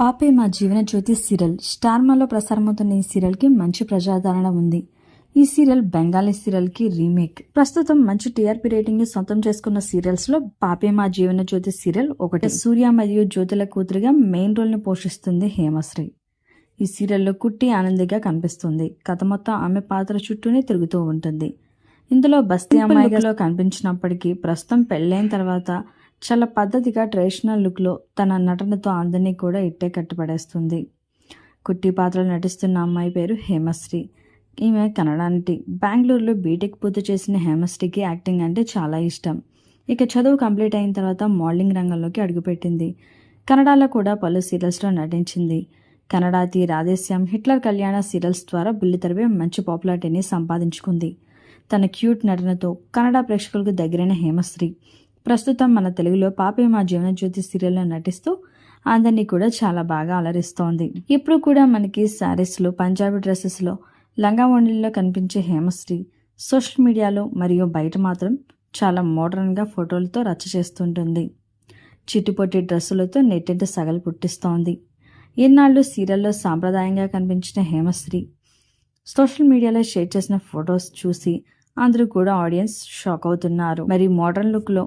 పాపే మా జీవన జ్యోతి సీరియల్. స్టార్మాలో ప్రసారమవుతున్న ఈ సీరియల్కి మంచి ప్రజాదరణ ఉంది. ఈ సీరియల్ బెంగాలీ సీరియల్కి రీమేక్. ప్రస్తుతం మంచి టీఆర్పీ రేటింగ్ని సొంతం చేసుకున్న సీరియల్స్లో పాపే మా జీవన జ్యోతి సీరియల్ ఒకటి. సూర్య మరియు జ్యోతుల కూతురుగా మెయిన్ రోల్ని పోషిస్తుంది హేమశ్రీ. ఈ సీరియల్లో కుట్టి ఆనందిగా కనిపిస్తుంది. కథ మొత్తం ఆమె పాత్ర చుట్టూనే తిరుగుతూ ఉంటుంది. ఇందులో బస్తీ అమ్మాయిలో కనిపించినప్పటికీ ప్రస్తుతం పెళ్ళైన తర్వాత చాలా పద్ధతిగా ట్రెడిషనల్ లుక్లో తన నటనతో అందరినీ కూడా ఇట్టే కట్టుపడేస్తుంది కుట్టి పాత్రలు నటిస్తున్న అమ్మాయి పేరు హేమశ్రీ. ఈమె కన్నడ నటి బెంగళూరులో బీటెక్ పూర్తి చేసిన హేమశ్రీకి యాక్టింగ్ అంటే చాలా ఇష్టం. ఇక చదువు కంప్లీట్ అయిన తర్వాత మోడలింగ్ రంగంలోకి అడుగుపెట్టింది. కన్నడలో కూడా పలు సీరియల్స్లో నటించింది. కన్నడాతి రాధేశ్యామ్ హిట్లర్ కళ్యాణ సీరియల్స్ ద్వారా బుల్లితెరపై మంచి పాపులారిటీని సంపాదించుకుంది. తన క్యూట్ నటనతో కన్నడ ప్రేక్షకులకు దగ్గరైన హేమశ్రీ. ప్రస్తుతం మన తెలుగులో పాపి మా జీవనజ్యోతి సీరియల్లో నటిస్తూ అందరినీ కూడా చాలా బాగా అలరిస్తోంది. ఇప్పుడు కూడా మనకి శారీస్లో పంజాబీ డ్రెస్సెస్లో లంగా ఓణిల్లో కనిపించే హేమశ్రీ సోషల్ మీడియాలో మరియు బయట మాత్రం చాలా మోడర్న్గా ఫోటోలతో రచ్చ చేస్తుంటుంది. చిట్టుపొట్టి డ్రెస్సులతో నెట్టెంట సగలు పుట్టిస్తోంది. ఇన్నాళ్ళు సీరియల్లో సాంప్రదాయంగా కనిపించిన హేమశ్రీ సోషల్ మీడియాలో షేర్ చేసిన ఫొటోస్ చూసి అందరూ కూడా ఆడియన్స్ షాక్ అవుతున్నారు. మరి మోడర్న్ లుక్లో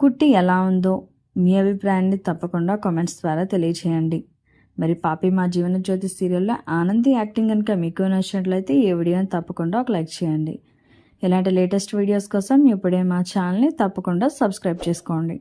కుట్టి ఎలా ఉందో మీ అభిప్రాయాన్ని తప్పకుండా కామెంట్స్ ద్వారా తెలియచేయండి. మరి పాపి మా జీవన జ్యోతి సీరియల్లో ఆనంది యాక్టింగ్ కనుక మీకు నచ్చినట్లయితే ఈ వీడియోని తప్పకుండా ఒక లైక్ చేయండి. ఇలాంటి లేటెస్ట్ వీడియోస్ కోసం ఇప్పుడే మా ఛానల్ని తప్పకుండా సబ్స్క్రైబ్ చేసుకోండి.